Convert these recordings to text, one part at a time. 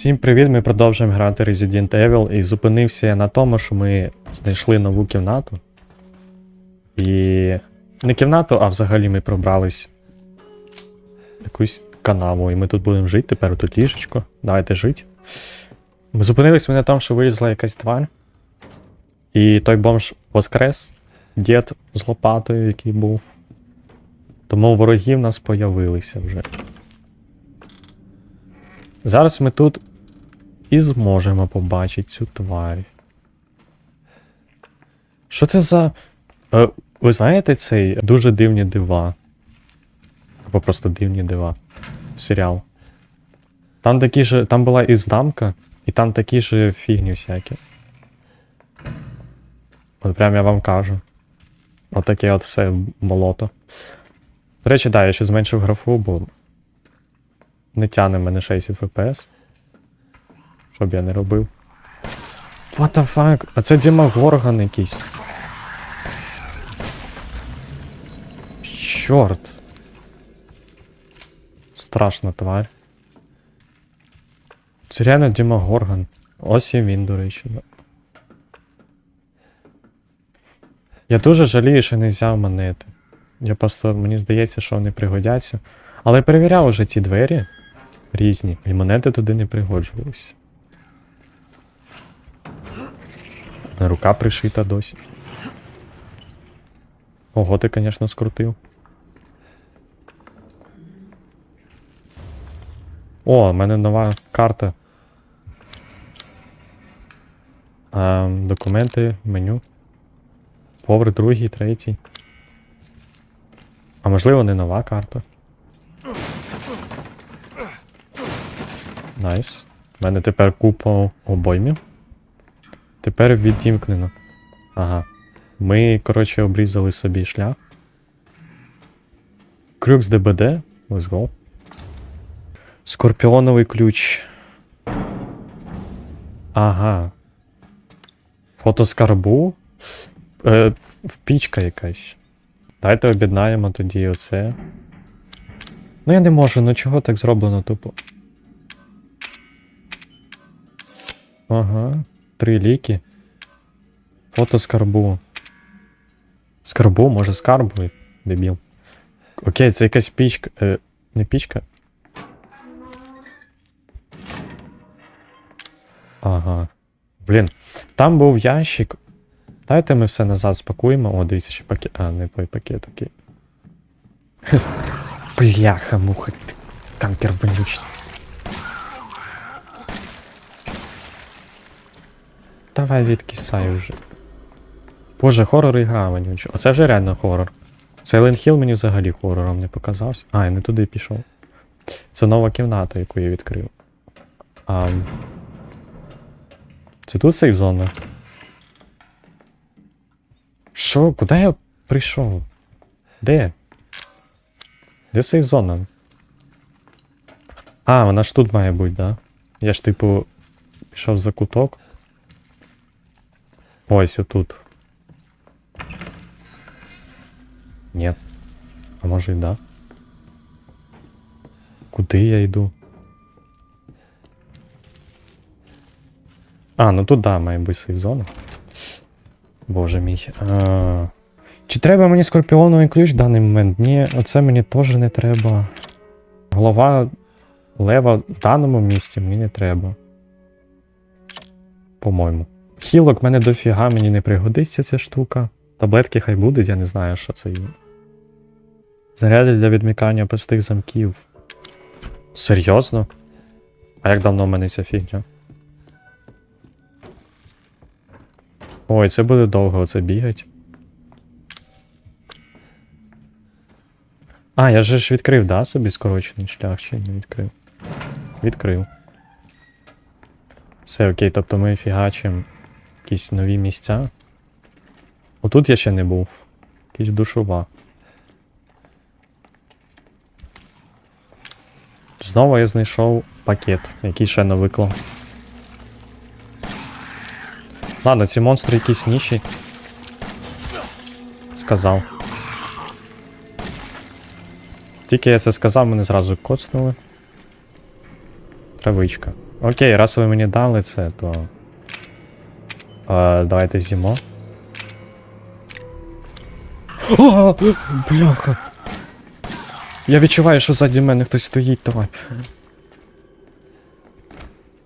Всім привіт! Ми продовжуємо грати Resident Evil і зупинився я на тому, що ми знайшли нову кімнату. І не кімнату, а взагалі ми пробрались в якусь канаву. І ми тут будемо жити, тепер тут ліжечко. Давайте жити. Ми зупинились ми на тому, що вилізла якась тварь. І той бомж воскрес, дід з лопатою, який був. Тому ворогів у нас появилися вже. Зараз ми тут і зможемо побачити цю тварь. Що це за. Е, ви знаєте цей дуже дивні дива? Або просто дивні дива. Серіал. Там такі ж. Там була і здамка, і там такі ж фігні всякі. От прям я вам кажу. Отаке от все болото. До речі, да, я ще зменшив графу, бо не тяне мене 60 FPS. Що б я не робив. What the fuck? А це Демогорган якийсь. Чорт. Страшна тварь. Це реально Демогорган. Ось і він, до речі. Я дуже жалію, що не взяв монети. Я просто, мені здається, що вони пригодяться. Але перевіряв уже ті двері різні, і монети туди не пригоджувались. Рука пришита досі. Ого, ти, звісно, скрутив. О, у мене нова карта. А, документи, меню. Повер другий, третій. А можливо, не нова карта. Найс. У мене тепер купа обоймів. Тепер відімкнено. Ага. Ми, коротше, обрізали собі шлях. Крюкс ДБД. Let's go. Скорпіоновий ключ. Ага. Фото скарбу. Е, впічка якась. Давайте об'єднаємо тоді оце. Ну я не можу, ну чого так зроблено тупо? Ага, три ліки. Фото скарбу. Скарбу, може скарбу, дебіл. Окей, це якась пічка. Е, не пічка. Ага. Блін. Там був ящик. Дайте ми все назад спакуємо. О, дивіться, ще пакет. А, не той пакет, окей. Бляха, муха, танкер вонючий. Давай відкисай уже. Боже, хорор ігра вонюча. Оце вже реально хорор. Silent Hill мені взагалі хорором не показався. А, я не туди пішов. Це нова кімната, яку я відкрив. А... Це тут сейф зона? Що? Куди я прийшов? Де? Де сейф зона? А, вона ж тут має бути, да? Я ж типу пішов за куток. Ось отут. Нет. А може і да? Куди я йду? А, ну тут да, має бути сейф-зона. Боже мій. А... Чи треба мені скорпіоновий ключ в даний момент? Ні, оце мені теж не треба. Голова лева в даному місці мені не треба. По-моєму. Хілок мене дофіга, мені не пригодиться ця штука. Таблетки хай будуть, я не знаю, що це є. Заряди для відмикання простих замків. Серйозно? А як давно в мене ця фігня? Ой, це буде довго оце бігать. А, я же ж відкрив, да, собі скорочений шлях чи не відкрив? Відкрив. Все окей, тобто ми фігачимо якісь нові місця. Отут я ще не був. Якісь душова. Знову я знайшов пакет, який ще не виклав. Ладно, ці монстри якісь ніші. Сказав. Тільки я це сказав, мене зразу коцнули. Травичка. Окей, раз ви мені дали це, то. Е, давайте з'їмо. О, бляха. Я відчуваю, що ззаді мене хтось стоїть, давай.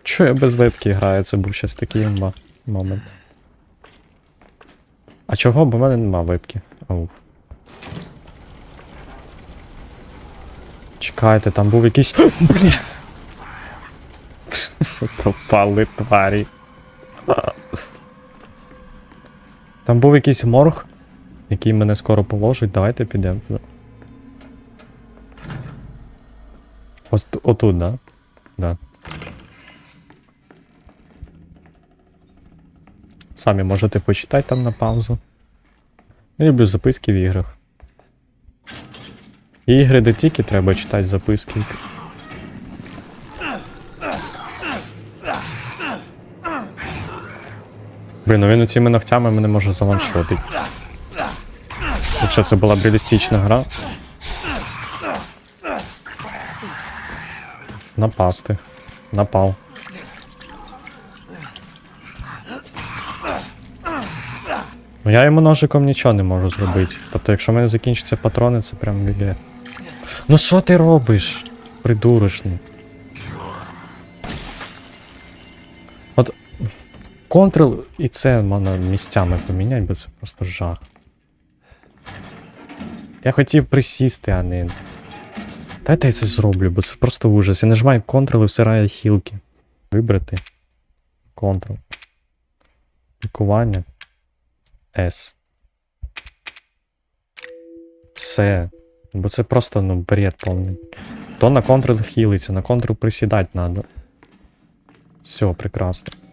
Чо я без вебки граю? Це був щось такий момент. А чого? Бо в мене нема вебки. Ау. Чекайте, там був якийсь. Блін. Попали тварі. Там був якийсь морг, який мене скоро положить. Давайте підемо. Ось отут, да? Да. Самі можете почитати там на паузу. Я люблю записки в іграх. Ігри, де тільки треба читати записки. Блін, ну він цими ногтями мене може заваншотити. Якщо це була б реалістична гра. Напасти. Напав. Ну я йому ножиком нічого не можу зробити. Тобто, якщо в мене закінчаться патрони, це прям біде. Ну що ти робиш? Придурочний. От Ctrl і це можна місцями поміняти, бо це просто жах. Я хотів присісти, а не. Дайте я це зроблю, бо це просто ужас. Я нажимаю Ctrl і всирає хілки. Вибрати. Ctrl. Лікування. S. Все. Бо це просто ну, бред повний. То на Ctrl хілиться, на Ctrl присідати треба. Все, прекрасно.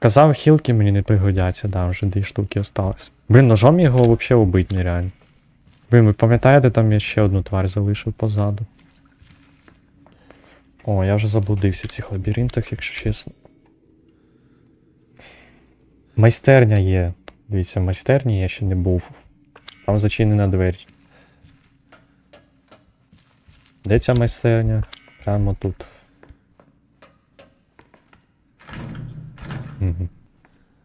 Казав, хілки мені не пригодяться, да, вже дві штуки осталось. Блін, ножом його взагалі убити нереально. Блін, ви пам'ятаєте, там я ще одну тварь залишив позаду. О, я вже заблудився в цих лабіринтах, якщо чесно. Майстерня є. Дивіться, майстерні я ще не був. Там зачинена двері. Де ця майстерня? Прямо тут. Угу.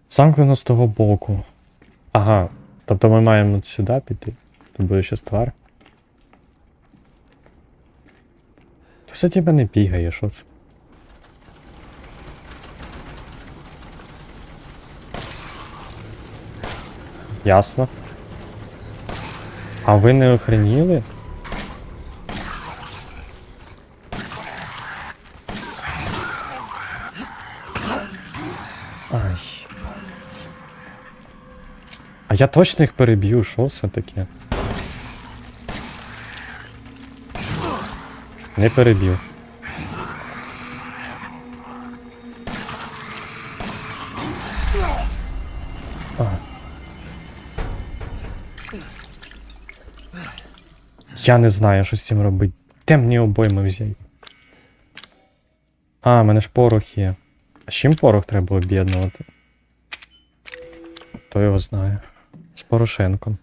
Замкнено з того боку. Ага. Тобто ми маємо сюди піти. Тут буде ще твар. То все тебе не бігає, що це? Ясно. А ви не охреніли? Я точно їх переб'ю, що це таке? Не переб'ю. Я не знаю, що з цим робити. Де мені обойми взяти? А, в мене ж порох є. А з чим порох треба об'єднувати? Хто його знає? З Порошенком.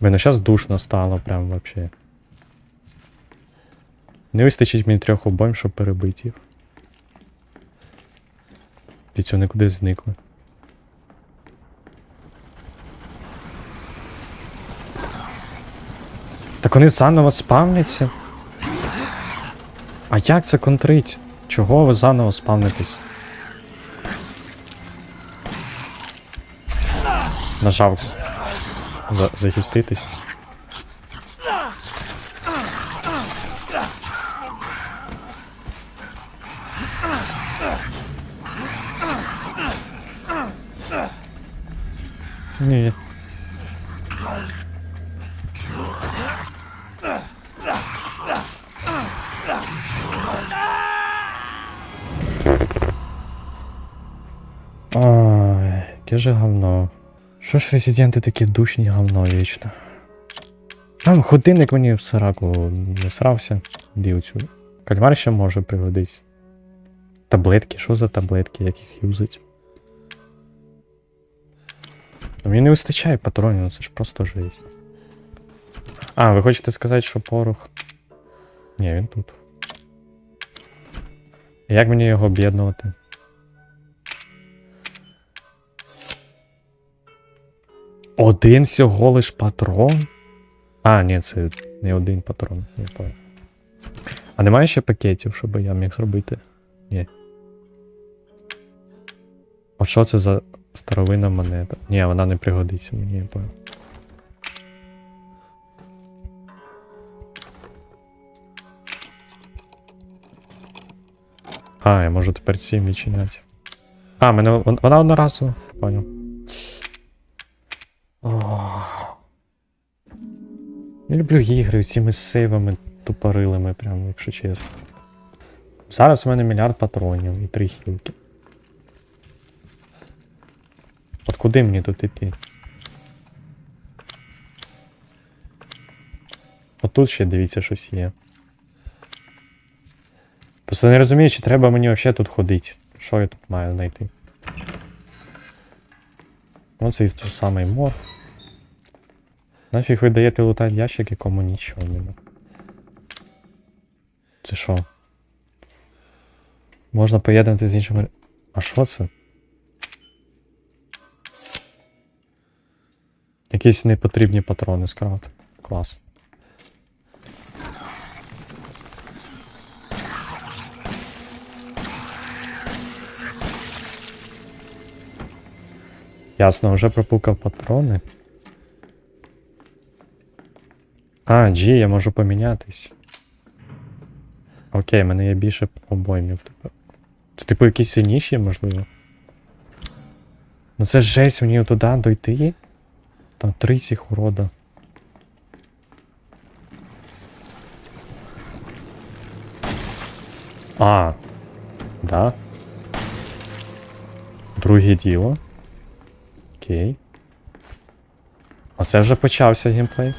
Блін, ну зараз душно стало прям вообще. Не вистачить мені трьох обойм, щоб перебити їх. Від цього нікуди зникли. Так вони заново спавняться. А як це контрить? Чого ви заново спавнитесь? Нажав. За захиститись. Ні. Ой, яке же говно. Що ж резиденти такі душні говно вічно. Там годинник мені в сараку не срався. Цю. Кальмар ще може пригодись. Таблетки, що за таблетки, як їх юзать? Мені не вистачає патронів, це ж просто жесть. А, ви хочете сказати, що порох. Ні, він тут. Як мені його об'єднувати? Один всього лиш патрон? А, ні, це не один патрон, я понял. А немає ще пакетів, щоб я міг зробити? Ні. От що це за старовинна монета? Ні, вона не пригодиться мені, я понял. А, я можу тепер ці відчиняти. А, мене вон- вона одноразово, понял. Не люблю ігри цими сейвами тупорилими, прям, якщо чесно. Зараз в мене мільярд патронів і три хілки. От куди мені тут іти? От тут ще дивіться, щось є. Просто не розумію, чи треба мені взагалі тут ходити. Що я тут маю знайти? Оце і той самий мор. Нафіг ви даєте лутати ящики, кому нічого не треба. Це що? Можна поєднати з іншими. А що це? Якісь непотрібні патрони скрафт. Клас. Ясно, вже пропукав патрони. А, G, я можу помінятись. Окей, в мене є більше обоймів тепер. Це типу якісь сильніші, можливо. Ну це жесть мені туди дойти. Там три цих урода. А. Да. Друге діло. Окей. Оце вже почався геймплей.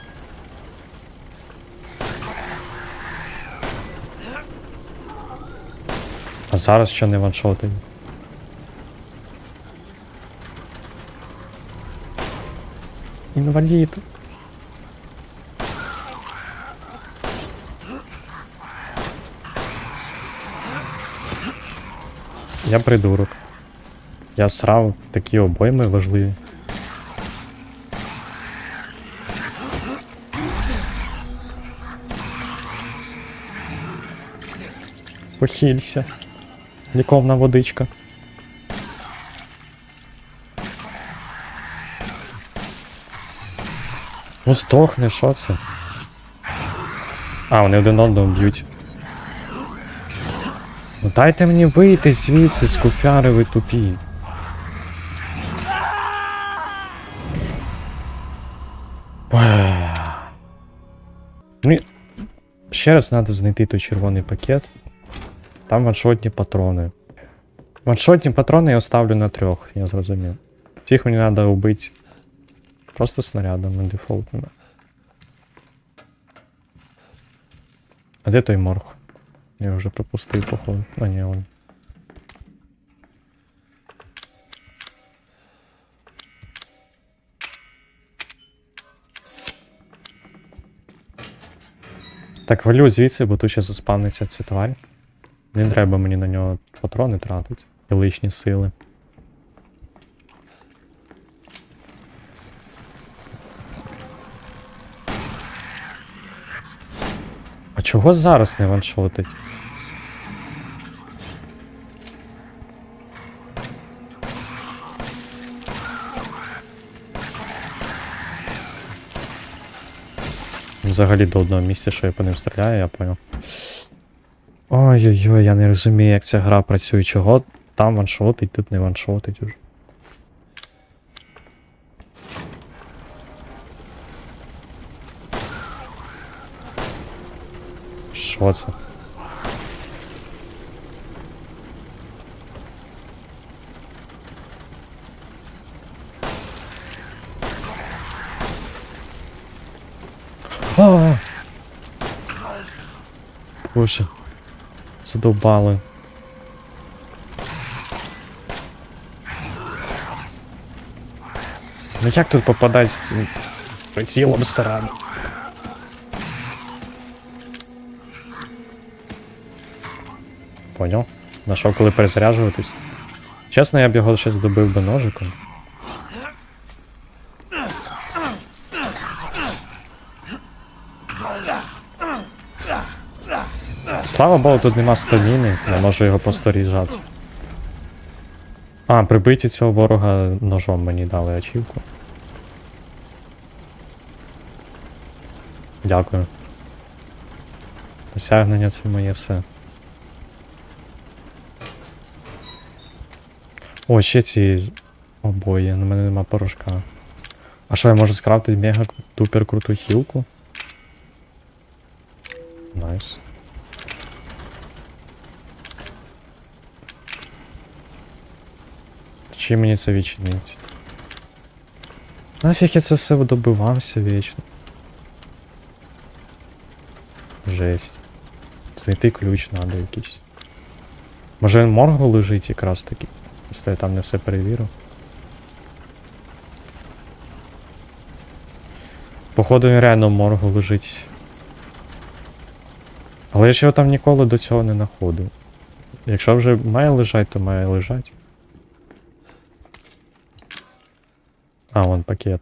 А зараз що не ваншотить? Інвалід. Я придурок. Я срав такі обойми важливі. Похилься. Ліковна водичка. Ну здохне, що це? А, вони один одного б'ють. Ну дайте мені вийти звідси, скуфяри ви тупі. Ще раз треба знайти той червоний пакет. Там ваншотні патрони. Ваншотні патрони я оставлю на трьох, я зрозумів. Всіх мені треба вбити просто снарядами дефолтними. А де той морг? Я вже пропустив, походу. А ні, он. Так, валю звідси, бо тут ще заспавниться ця тварь. Не треба мені на нього патрони тратити і лишні сили. А чого зараз не ваншотить? Взагалі до одного місця, що я по ним стріляю, я понял. Ой-ой-ой, я не розумію, як ця гра працює. Чого там ваншотить, тут не ваншотить уже. Що це? Боже задовбали. Ну як тут попадать з цим прицілом сраду? Понял? Нашов коли перезаряджуватись. Чесно, я б його щось добив би ножиком. Слава Богу, тут нема стаміни, я можу його просто ріжати. А, прибиті цього ворога ножом мені дали ачівку. Дякую. Досягнення це моє все. О, ще ці з- обої, на мене нема порошка. А що, я можу скрафтити мега тупер круту хілку? Найс. Чи мені це відчинить? Нафіг я це все добивався вічно. Жесть. Знайти ключ надо якийсь. Може він моргу лежить якраз таки. Просто я там не все перевірив. Походу він реально моргу лежить. Але я ж його там ніколи до цього не знаходив. Якщо вже має лежать, то має лежать. А, вон пакет.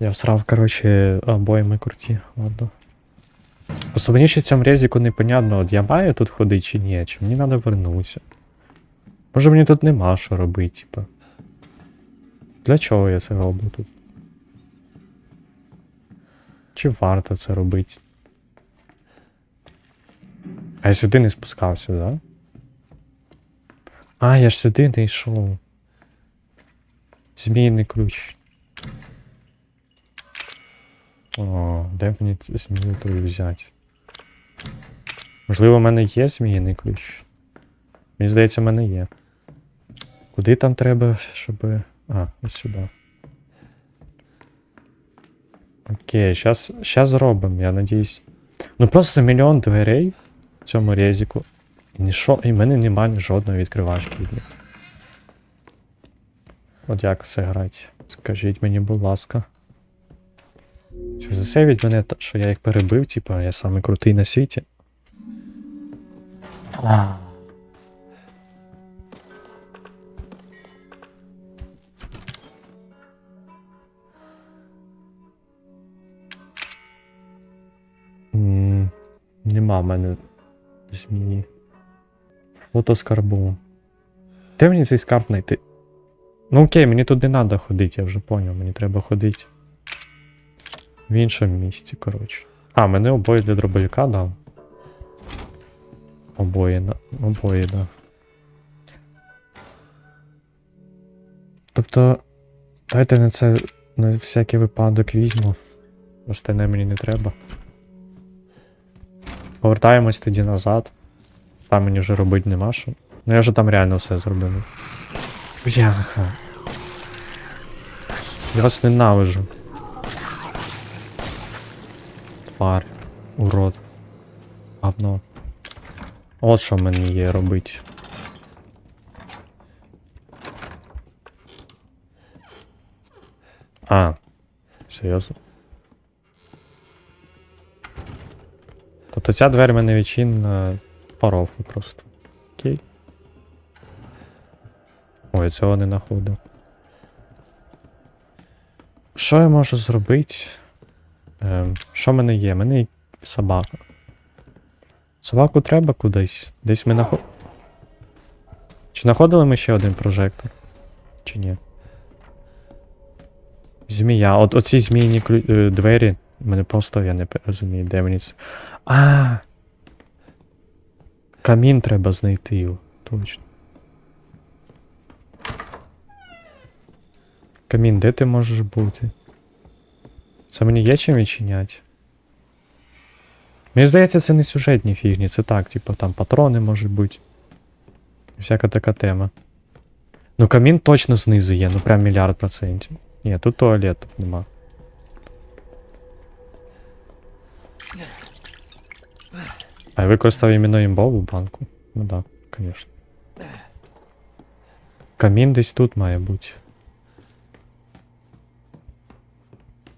Я всрав, короче, обоями круті, ладно. Просто мені ще цьому резіку непонятно, от я маю тут ходити чи ні, чи мені треба вернутися. Може мені тут нема що робити, типа. Для чого я це роблю тут? Чи варто це робити? А я сюди не спускався, да? А, я ж сюди не йшов. Змійний ключ. О, де мені змію твою взяти? Можливо, в мене є зміїний ключ. Мені здається, в мене є. Куди там треба, щоб. А, ось сюди. Окей, щас, щас зробимо, я надіюсь. Ну просто мільйон дверей в цьому резіку. І нічо, і в мене немає жодної відкривачки від них. От як це грати? Скажіть мені, будь ласка. Чи засейвіть мене, що я їх перебив, типа я самий крутий на світі. М, Нема в мене змії. Фото скарбу. Де мені цей скарб знайти? Ну окей, мені туди не треба ходити, я вже поняв, мені треба ходити. В іншому місці, коротше. А, мене обоє для дробовика дав. Обоє, обоє, да. Тобто, дайте на це на всякий випадок візьму. Остальне мені не треба. Повертаємось тоді назад. Там мені вже робити нема що. Ну я вже там реально все зробив. Бляха. Я вас ненавижу. Тварь. Урод. Говно. От що мені є робити. А. Серйозно? Тобто ця двері мене відчинена по рофлу просто. Окей. Ой, цього не знаходив. Що я можу зробити? Ем, що в мене є? У мене є собака. Собаку треба кудись. Десь ми наход... Чи знаходили ми ще один прожектор? Чи ні? Змія. От оці змійні клю... е, двері. Мене просто я не розумію, де мені це. А. Камін треба знайти. Точно. Камін, де ти можеш бути? Це мені є чим відчиняти? Мені здається, це не сюжетні фігні, це так, типу там патрони можуть бути. Всяка така тема. Ну камін точно знизу є, ну прям мільярд процентів. Ні, тут туалет тут нема. А я використав іменно імбову банку? Ну да, звісно. Камін десь тут має бути.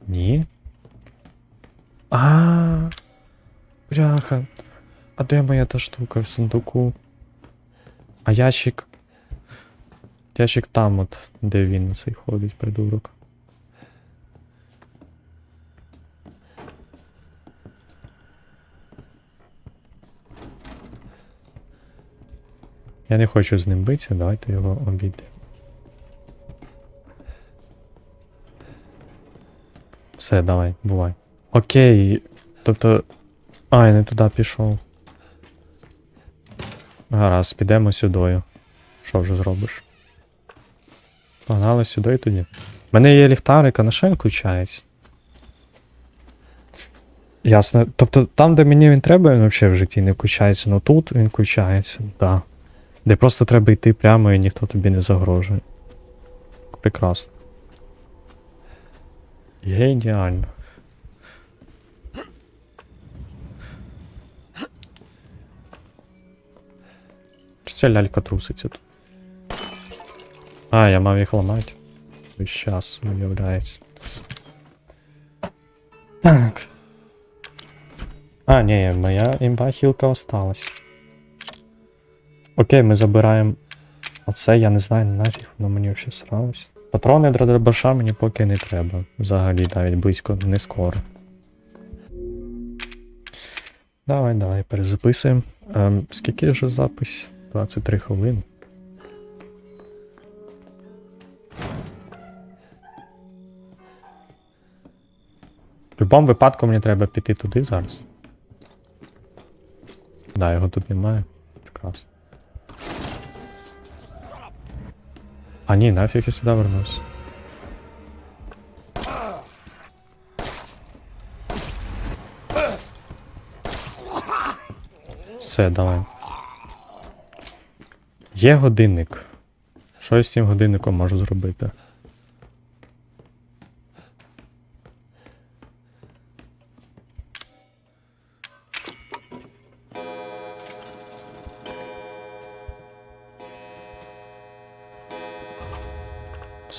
Ні. А. Бляха. А де моя та штука в сундуку? А ящик. Ящик там от, де він цей ходить, придурок. Я не хочу з ним битися, давайте його обійдемо. Все, давай, бувай. Окей. Тобто. А, я не туди пішов. Гаразд, підемо сюдою. Що вже зробиш? Погнали сюди тоді. У мене є ліхтарик, а на що він включається? Ясно. Тобто там, де мені він треба, він взагалі в житті не включається, але тут він включається, так. Да. Де просто треба йти прямо і ніхто тобі не загрожує. Прекрасно. Геніально. Чи ця лялька труситься тут? А, я мав їх ламати. Час виявляється. Так. А, ні, моя імба хілка осталась. Окей, ми забираємо. Оце я не знаю нафіг, воно мені взагалі сралось. Патрони для дробаша мені поки не треба. Взагалі навіть близько не скоро. Давай, давай, перезаписуємо. Ем, скільки вже запис? 23 хвилини. В будь-якому випадку мені треба піти туди зараз. Да, його тут немає. Прекрасно. А ні, нафіг я сюди вернусь. Все, давай. Є годинник. Що я з цим годинником можу зробити?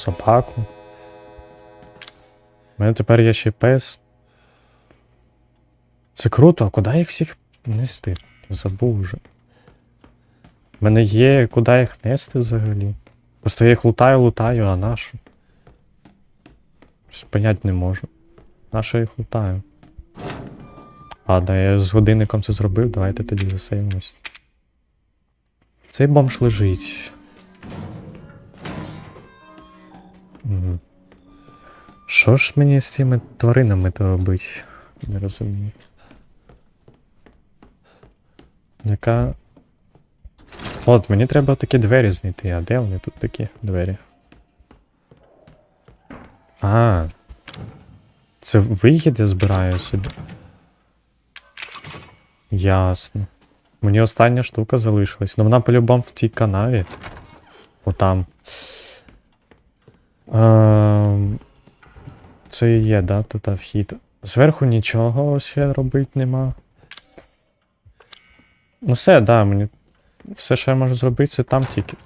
Собаку. У мене тепер є ще пес. Це круто, а куди їх всіх нести? Забув вже. У мене є куди їх нести взагалі. Просто я їх лутаю, лутаю, а нашу. Щось понять не можу. Я їх лутаю? Ладно, я з годинником це зробив, давайте тоді засейвимось. Цей бомж лежить. Що ж мені з цими тваринами то робить? Не розумію. Яка. От, мені треба такі двері знайти, а де вони тут такі двері? А. Це вихід я збираю собі. Ясно. Мені остання штука залишилась. Ну вона по-любому в тій канаві. Отам. Ем, Це і є, да, тут вхід. Зверху нічого ще робити нема. Ну все, да, мені. Все, що я можу зробити, це там тільки.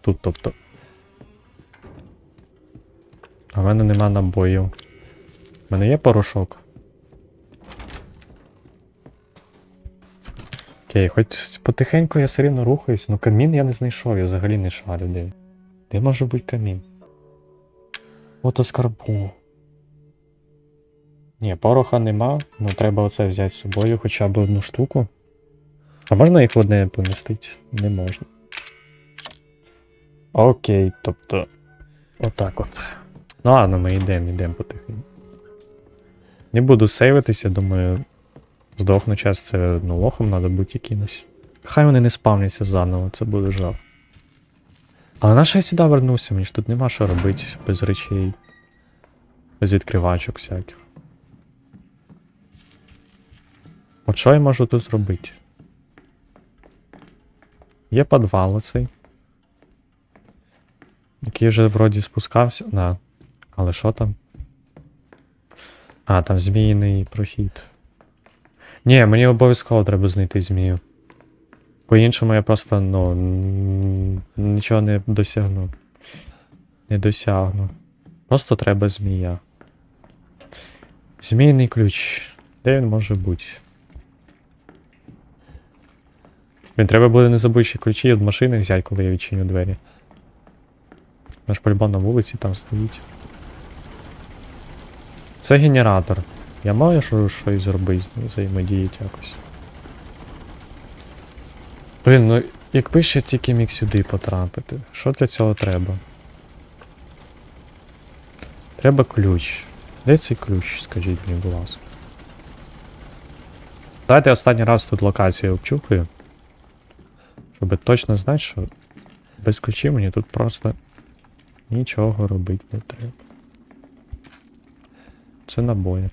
Тут, тобто. А в мене нема набоїв. У мене є порошок. Окей, хоч потихеньку я все рівно рухаюсь, ну камін я не знайшов, я взагалі не шарю де. Де може бути камін? Ото скарбу. Ні, пороха нема, ну треба оце взяти з собою хоча б одну штуку. А можна їх в одне помістити? Не можна. Окей, тобто. Отак от. Ну ладно, ми йдемо, йдемо потихеньку. Не буду сейвитися, думаю. Здохну час це ну, лохом треба бути якимось. Хай вони не спавняться заново, це буде жах. Але на що я сюди вернувся? Мені ж тут нема що робити без речей. Без відкривачок всяких. От що я можу тут зробити? Є підвал оцей. Який вже вроді спускався. Да. Але що там? А, там зміїний прохід. Ні, мені обов'язково треба знайти змію. По-іншому я просто, ну. Нічого не досягну. Не досягну. Просто треба змія. Змійний ключ. Де він може бути? Він треба буде не забути ще ключі від машини взяти, коли я відчиню двері. Наш по на вулиці там стоїть. Це генератор. Я маю що, щось зробити, взаємодіяти якось. Блін, ну якби ще тільки міг сюди потрапити. Що для цього треба? Треба ключ. Де цей ключ, скажіть мені, будь ласка. Давайте останній раз тут локацію обчухаю. Щоб точно знати, що без ключів мені тут просто нічого робити не треба. Це набої.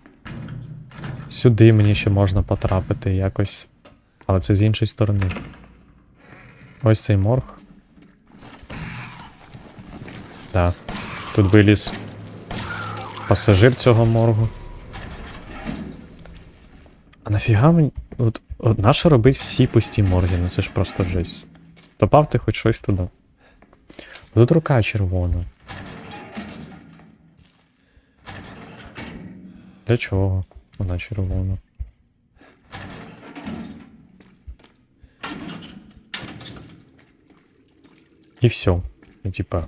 Сюди мені ще можна потрапити якось. Але це з іншої сторони. Ось цей морг. Так. Тут виліз пасажир цього моргу. А нафіга мені. От, от нащо робить всі пусті морги? Ну це ж просто жесть. Добав ти хоч щось туди. Тут рука червона. Для чого вона червона? І все. І типа.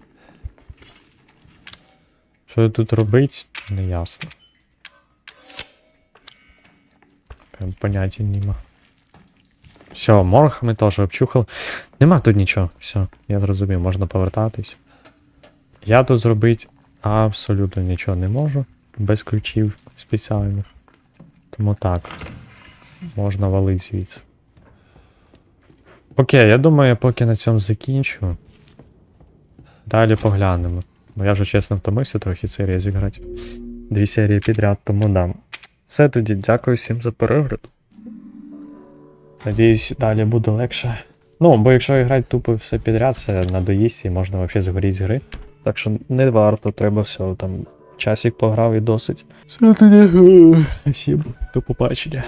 Що тут робить, не ясно. Прям поняття нема. Все, морг ми теж обчухали. Нема тут нічого. Все, я зрозумів, можна повертатись. Я тут зробити абсолютно нічого не можу. Без ключів спеціальних. Тому так. Можна валити звідси. Окей, я думаю, я поки на цьому закінчу. Далі поглянемо. Бо я вже чесно втомився трохи цей рейс грати. Дві серії підряд, тому дам. Все тоді, дякую всім за перегляд. Надіюсь, далі буде легше. Ну, бо якщо грати тупо все підряд, це надоїсть і можна взагалі згоріти з гри. Так що не варто, треба все там. Часик пограв і досить. Все тоді. Всім до побачення.